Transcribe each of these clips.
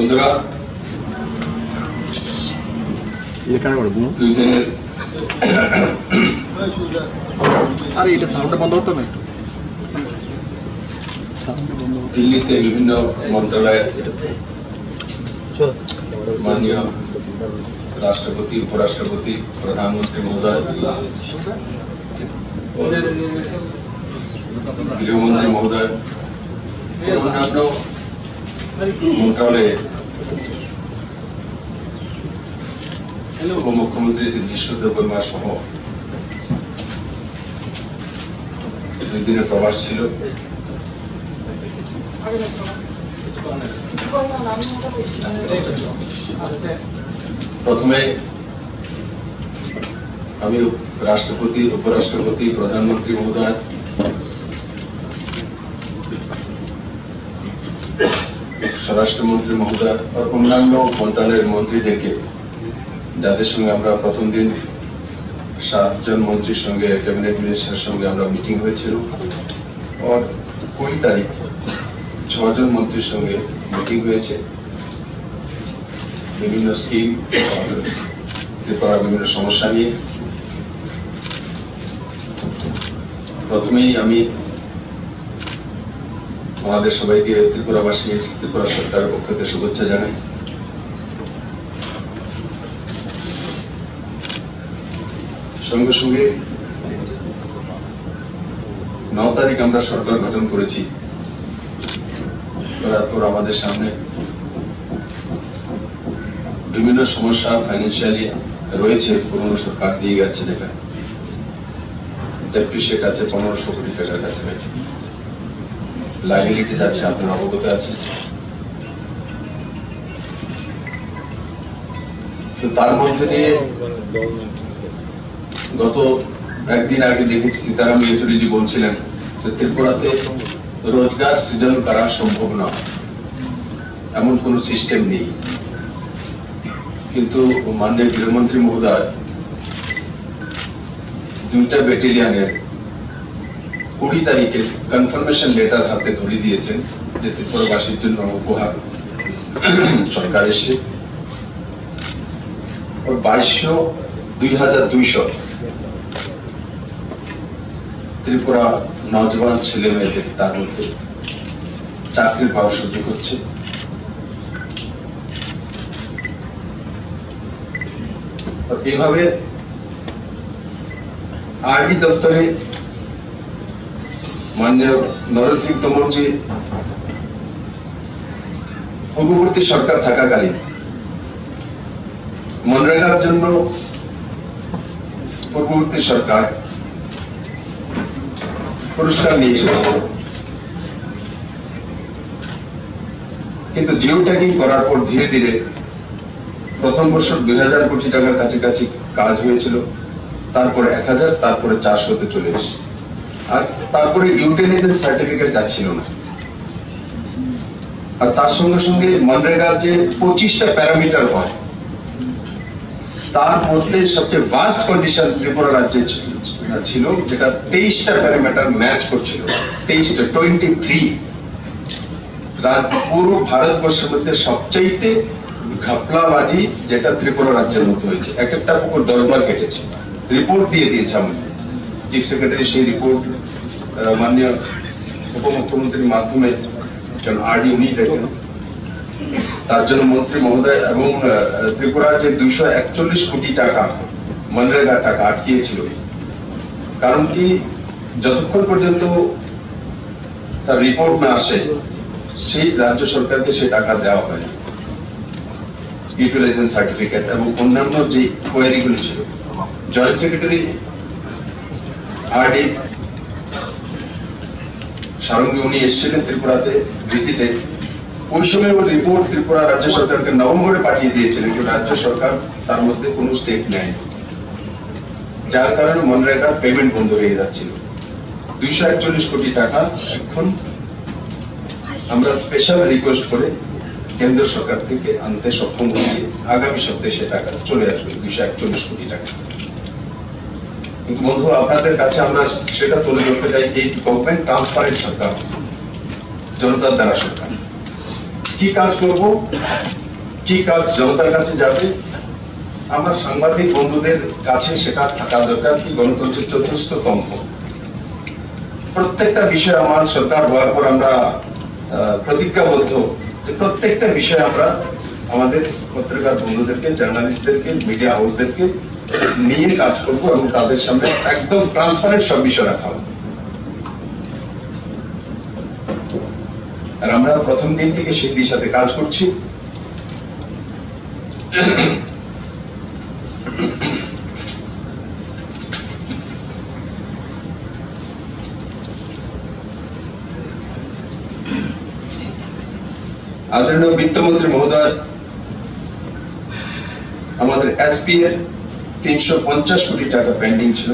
বন্ধুরা এখানে করে বুনো। দুই দিনের আরে এটা সাউন্ডটা বন্ধ করতে হবে একটু। দিল্লিতে বিভিন্ন মন্ত্রণালয়ে মাননীয় রাষ্ট্রপতি উপরাষ্ট্রপতি প্রধানমন্ত্রী মহোদয় গৃহমন্ত্রী মহোদয় অন্যান্য মন্ত্রণালয়ে উপমুখ্যমন্ত্রী শ্রী যিশু দেববর্মা সহ দুই দিনের প্রবাস ছিল প্রথমে আমি রাষ্ট্রপতি উপরাষ্ট্রপতি প্রধানমন্ত্রী মহোদয় স্বরাষ্ট্রমন্ত্রী মহোদয় আর অন্যান্য মন্ত্রণালয়ের মন্ত্রীদেরকে, যাদের সঙ্গে আমরা প্রথম দিন সাতজন মন্ত্রীর সঙ্গে ক্যাবিনেট মিনিস্টারের সঙ্গে আমরা মিটিং হয়েছিল। আর কুড়ি তারিখ ছজন মন্ত্রীর সঙ্গে মিটিং হয়েছে। বিভিন্ন স্কিম ত্রিপুরার বিভিন্ন সমস্যা নিয়ে। প্রথমেই আমি আমাদের সবাইকে ত্রিপুরাবাসী, ত্রিপুরা সরকারের পক্ষ থেকে শুভেচ্ছা জানাই। সঙ্গে সঙ্গে ন তারিখ আমরা সরকার গঠন করেছি। করার পর আমাদের সামনে বিভিন্ন সমস্যা ফাইন্যান্সিয়ালি রয়েছে পুরনো সরকার দিয়ে গেছে যেটা। ডেপ্রিসিয়েট আছে, পনেরোশো কোটি টাকার কাছাকাছি। লাইবিলিটিস আছে, আপনার অবগত আছে। তো তার মধ্যে দিয়ে গত একদিন আগে দেখেছি সীতারাম ইয়েচুরিজি বলছিলেন যে ত্রিপুরাতে রোজগার সৃজন করা সম্ভব না এমন কোন সিস্টেম নেই। কিন্তু মাননীয় গৃহমন্ত্রী মহোদয় দুইটা ব্যাটালিয়ানের কুড়ি তারিখে কনফার্মেশন লেটার হাতে ধরে দিয়েছেন যে ত্রিপুরাবাসীর জন্য উপহার। সরকার এসে বাইশশো দুই ত্রিপুরা ছেলে মেয়েদের তার মধ্যে চাকরির পাওয়ার সুযোগ হচ্ছে। তো এভাবে আরডি দপ্তরে মাননীয় নরেন্দ্র সিং তোমরজি পূর্ববর্তী সরকার থাকাকালীন মনরেগার জন্য পূর্ববর্তী সরকার পুরস্কার নিয়ে এসেছিল কিন্তু জিও ট্যাগিং করার পর ধীরে ধীরে প্রথম বছর দুই হাজার কোটি টাকার কাছাকাছি কাজ হয়েছিল, তারপরে এক হাজার, তারপরে চারশোতে চলে এসে আর তারপরে ইউটিলাইজেশন সার্টিফিকেট যাচ্ছিল না। আর তার সঙ্গে সঙ্গে মনরেগার যে পঁচিশটা প্যারামিটার হয়, তার মধ্যে সবচেয়ে ভাস্ট কন্ডিশন ত্রিপুরা রাজ্যে ছিল যেটা তেইশটা প্যারামিটার ম্যাচ করছিল। তেইশটা টোয়েন্টি থ্রি পুরো ভারতবর্ষের মধ্যে সবচাইতে ঘাপলাবাজি যেটা ত্রিপুরা রাজ্যের মধ্যে হয়েছে। এক একটা পুকুর দশবার কেটেছে। রিপোর্ট দিয়ে দিয়েছে আমাদের চিফ সেক্রেটারি সেই রিপোর্ট মাননীয় উপমুখ্যমন্ত্রীর মাধ্যমে কারণ আরডি উনি দেখেন। তার জন্য মন্ত্রী মহোদয় এবং ত্রিপুরার যে দুইশো একচল্লিশ কোটি টাকা মনরেগা টাকা আটকিয়েছিল। কারণ কি, যতক্ষণ পর্যন্ত তার রিপোর্ট না আসে, সেই রাজ্য সরকারকে সেই টাকা দেওয়া হয় ইউটিলাইজেশন সার্টিফিকেট এবং অন্যান্য যে কোয়ারিগুলি ছিল। জয়েন্ট সেক্রেটারি আরডি সারঙ্গী উনি এসেছিলেন ত্রিপুরাতে ভিজিটে ওই সময় ওর রিপোর্ট ত্রিপুরা রাজ্য সরকারকে নভেম্বরে পাঠিয়ে দিয়েছিলেন কিন্তু রাজ্য সরকার তার মধ্যে কোনো স্টেপ নেয়নি যার কারণে মনরেগার পেমেন্ট বন্ধ হয়ে যাচ্ছিল। দুইশো একচল্লিশ কোটি টাকা এখন আমরা স্পেশাল রিকোয়েস্ট করে কেন্দ্র সরকার থেকে আনতে সক্ষম হয়েছি। আগামী সপ্তাহে সে টাকা চলে আসবে, দুইশো একচল্লিশ কোটি টাকা। বন্ধু, আপনাদের কাছে আমরা সেটা তুলে ধরতে চাই, এই গভর্নমেন্ট ট্রান্সপারেন্ট সরকার, জনতার দ্বারা সরকার। কি কাজ করব? কি কাজ জনতার কাছে যাবে? সাংবাদিক বন্ধুদের কাছে সেটা থাকা দরকার, কি গণতন্ত্রের চতুর্থ প্রত্যেকটা বিষয় আমার সরকার হওয়ার পর আমরা প্রতিজ্ঞাবদ্ধ। যে প্রত্যেকটা বিষয় আমরা আমাদের পত্রিকার বন্ধুদেরকে, জার্নালিস্টদেরকে মিডিয়া হাউসদেরকে নিয়ে কাজ করব এবং তাদের সামনে একদম ট্রান্সপারেন্ট সব বিষয় রাখা আর আমরা প্রথম দিন থেকে সেই দিশাতে কাজ করছি। আদরণীয় বিত্তমন্ত্রী মহোদয়, আমাদের এসপি এর তিনশো পঞ্চাশ কোটি টাকা পেন্ডিং ছিল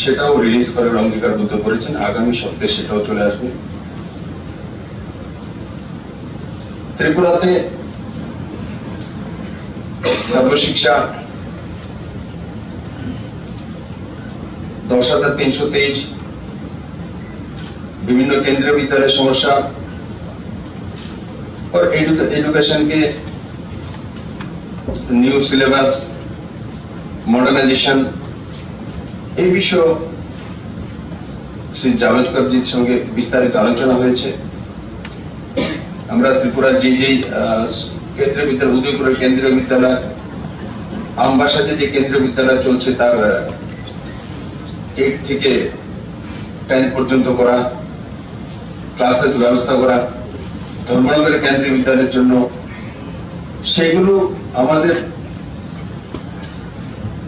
সেটাও রিলিজ করার অঙ্গীকারবদ্ধ করেছেন আগামী সপ্তাহে সেটাও চলে আসবে ত্রিপুরাতে সর্বশিক্ষা দশ হাজার তিনশো তেইশ বিভিন্ন কেন্দ্রীয় বিদ্যালয়ের সমস্যা और एजुकेशन के নিউ সিলেবাস মডার্নাইজেশন এই বিষয় শ্রী জাভেদকরজির সঙ্গে বিস্তারিত আলোচনা হয়েছে। আমরা ত্রিপুরার যে যে আহ, কেন্দ্রীয় বিদ্যালয় উদয়পুরের কেন্দ্রীয় বিদ্যালয় আমবাসাতে যে কেন্দ্রীয় বিদ্যালয় চলছে তার এইট থেকে টেন পর্যন্ত করা ক্লাসেস ব্যবস্থা করা ধর্মনগরের কেন্দ্রীয় বিদ্যালয়ের জন্য সেগুলো আমাদের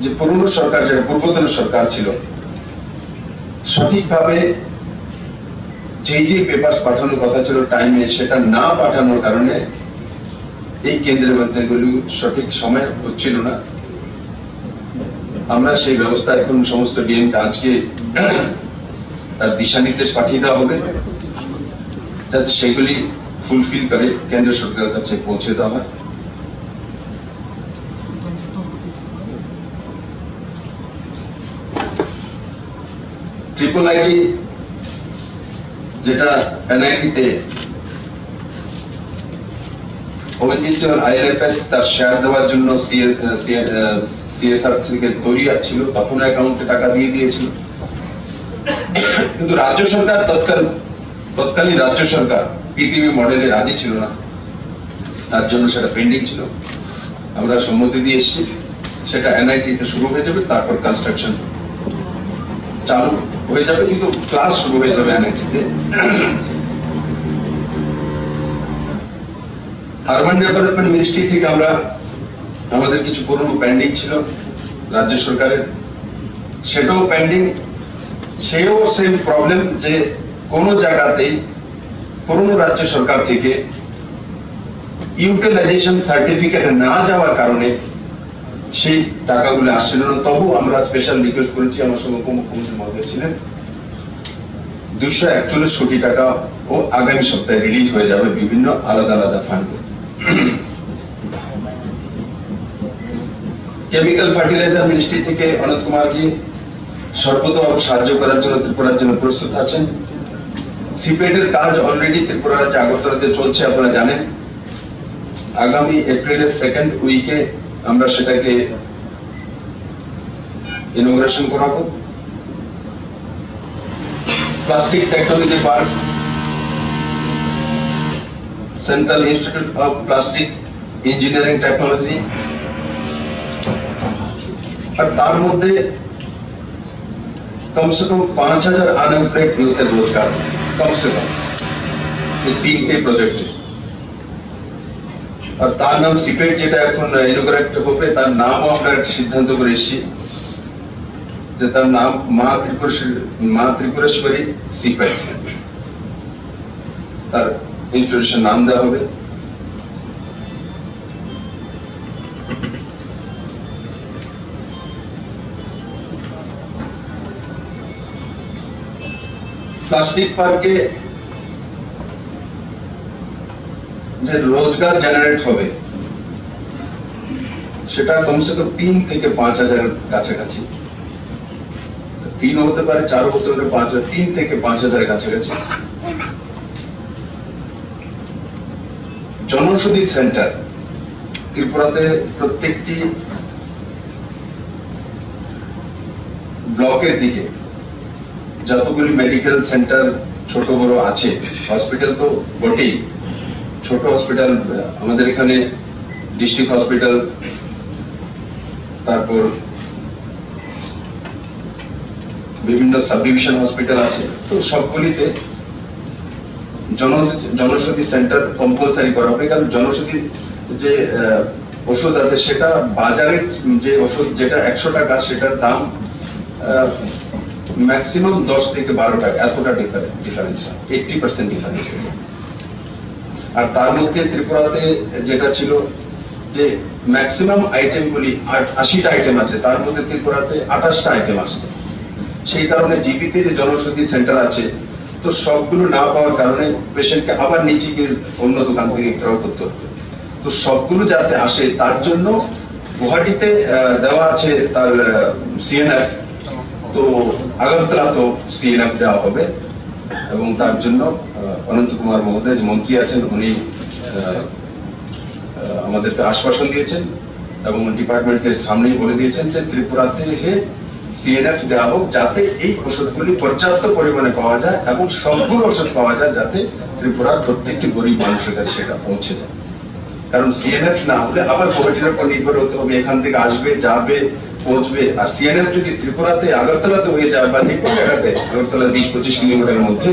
যে পুরনো সরকার যেটা, পূর্বতন সরকার ছিল, সঠিকভাবে যে যে পেপার পাঠানোর কথা ছিল টাইমে সেটা না পাঠানোর কারণে এই কেন্দ্রীয় বিদ্যালয়গুলি সঠিক সময় হচ্ছিল না। আমরা সেই ব্যবস্থা এখন সমস্ত ডিএম আজকে তার দিশা নির্দেশ পাঠিয়ে দেওয়া হবে, যাতে সেগুলি ফুলফিল করে কেন্দ্র সরকারের কাছে পৌঁছে দেওয়া হয়। ট্রিপল সরকার তৎকাল, তৎকালীন রাজ্য সরকার মডেলে রাজি ছিল না। তার জন্য সেটা পেন্ডিং ছিল। আমরা সম্মতি দিয়ে এসেছি, সেটা শুরু হয়ে যাবে, তারপর কনস্ট্রাকশন চালু। হয়ে যাবে, কিন্তু ক্লাস শুরু হয়ে যাবে এনআইটি তে। আরবান ডেভেলপমেন্ট মিনিস্ট্রি থেকে আমরা আমাদের কিছু পুরনো পেন্ডিং ছিল, রাজ্য সরকারের। সেটাও পেন্ডিং সেও সেম প্রবলেম যে কোনো জায়গাতেই পুরনো রাজ্য সরকার থেকে ইউটিলাইজেশন সার্টিফিকেট না যাওয়ার কারণে সেই টাকাগুলো আসছিল না। তবু আমরা স্পেশাল রিকোয়েস্ট করেছি, আমার সঙ্গে উপমুখ্যমন্ত্রী মহোদয় ছিলেন। দুইশো একচল্লিশ কোটি টাকা ও আগামী সপ্তাহে রিলিজ হয়ে যাবে বিভিন্ন আলাদা আলাদা ফান্ডে কেমিক্যাল ফার্টিলাইজার মিনিস্ট্রি থেকে অনন্ত কুমার জি সর্বতভাবে সাহায্য করার জন্য, ত্রিপুরার জন্য প্রস্তুত আছেন। সিপেটের কাজ অলরেডি ত্রিপুরা রাজ্যে আগরতলাতে চলছে, আপনারা জানেন। আগামী এপ্রিলের সেকেন্ড উইকে আমরা সেটাকে ইনোগ্রেশন করাবো plastic technology park central institute of plastic engineering technology আর তার মধ্যে कम से कम पांच हजार अनएम्प्लॉयड यूथ रोजगार कम से कम এই তিনটে প্রজেক্টে আর তার নাম সিপেট যেটা এখন ইনোগ্রেট হবে তার নামও আমরা একটা সিদ্ধান্ত করে এসেছি। যে তার নাম মা ত্রিপুরেশ্বরী মা ত্রিপুরেশ্বরী সিপেট তার ইনস্টিটিউশন নাম দেওয়া হবে। প্লাস্টিক পার্কে যে রোজগার জেনারেট হবে, সেটা কমসে কম তিন থেকে পাঁচ হাজার কাছাকাছি। তিন হতে পারে, চার হতে পারে, পাঁচ হাজার, তিন থেকে পাঁচ হাজার কাছাকাছি। জনৌষধি সেন্টার, ত্রিপুরাতে প্রত্যেকটি ব্লকের দিকে যতগুলি মেডিকেল সেন্টার ছোট বড় আছে হসপিটাল তো বটেই। ছোট হসপিটাল আমাদের এখানে ডিস্ট্রিক্ট হসপিটাল তারপর বিভিন্ন সাব ডিভিশন হসপিটাল আছে। তো সবগুলিতে জন জনৌষধি সেন্টার কম্পালসারি করা হবে। কারণ জনৌষধি যে ওষুধ আছে, সেটা বাজারের যে ওষুধ, যেটা একশো টাকা, সেটার দাম ম্যাক্সিমাম দশ থেকে বারো টাকা, এতটা ডিফারেন্স এইটটি পার্সেন্ট ডিফারেন্স আর তার মধ্যে ত্রিপুরাতে যেটা ছিল যে ম্যাক্সিমাম আইটেম গুলি আশিটা আইটেম আছে, তার মধ্যে ত্রিপুরাতে আঠাশটা আইটেম আছে। সেই কারণে জিবিতে যে জনৌষধি সেন্টার আছে, তো সবগুলো না পাওয়ার কারণে পেশেন্টকে আবার নিচে গিয়ে অন্য দোকান থেকে ক্রয় করতে হতো। তো সবগুলো যাতে আসে, তার জন্য গুয়াহাটিতে দেওয়া আছে তার সিএনএফ তো আগরতলা তো সিএনএফ দেওয়া হবে। এবং তার জন্য অনন্ত কুমার মহোদয়, যে মন্ত্রী আছেন, উনি আমাদেরকে আশ্বাসন দিয়েছেন এবং ডিপার্টমেন্টের সামনেই বলে দিয়েছেন যে ত্রিপুরাতে সিএনএফ দেওয়া হোক যাতে এই ওষুধগুলি পর্যাপ্ত পরিমাণে পাওয়া যায় এবং সবগুলো ওষুধ পাওয়া যায় যাতে ত্রিপুরার প্রত্যেকটি গরিব মানুষের কাছে সেটা পৌঁছে যায়। কারণ সিএনএফ না হলে আবার কোভিডের উপর নির্ভর হতে হবে, এখান থেকে আসবে, যাবে, পৌঁছবে। আর সিএনএফ যদি ত্রিপুরাতে আগরতলাতে হয়ে যায় বা যে কোনো জায়গাতে আগরতলা বিশ পঁচিশ কিলোমিটারের মধ্যে,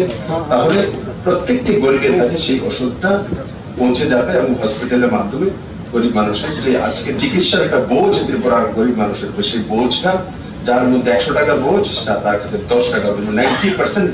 তাহলে প্রত্যেকটি গরিবের কাছে সেই ওষুধটা পৌঁছে যাবে এবং হসপিটালের মাধ্যমে গরিব মানুষের যে আজকে চিকিৎসার একটা বোঝ ত্রিপুরার গরিব মানুষের সেই বোঝটা, যার মধ্যে একশো টাকা বোঝ তার কাছে দশ টাকা নাইনটি পার্সেন্ট